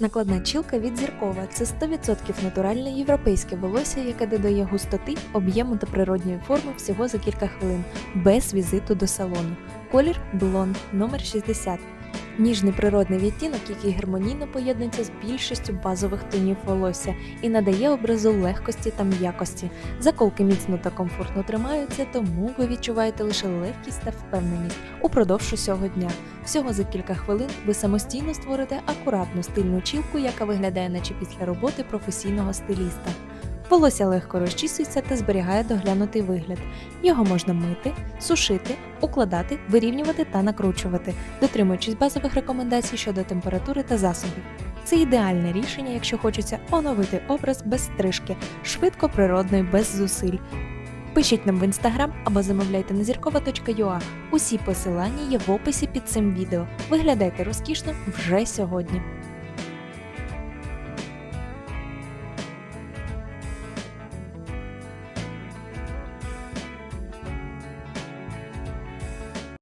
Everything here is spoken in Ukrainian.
Накладна чілка від зіркова це 100% натуральне європейське волосся, яке додає густоти, об'єму та природньої форми всього за кілька хвилин, без візиту до салону. Колір блонд номер 60. Ніжний природний відтінок, який гармонійно поєднується з більшістю базових тонів волосся і надає образу легкості та м'якості. Заколки міцно та комфортно тримаються, тому ви відчуваєте лише легкість та впевненість упродовж усього дня. Всього за кілька хвилин ви самостійно створите акуратну стильну чілку, яка виглядає наче після роботи професійного стиліста. Волосся легко розчісується та зберігає доглянутий вигляд. Його можна мити, сушити, укладати, вирівнювати та накручувати, дотримуючись базових рекомендацій щодо температури та засобів. Це ідеальне рішення, якщо хочеться оновити образ без стрижки, швидко, природно і без зусиль. Пишіть нам в інстаграм або замовляйте на зіркова.ua. Усі посилання є в описі під цим відео. Виглядайте розкішно вже сьогодні.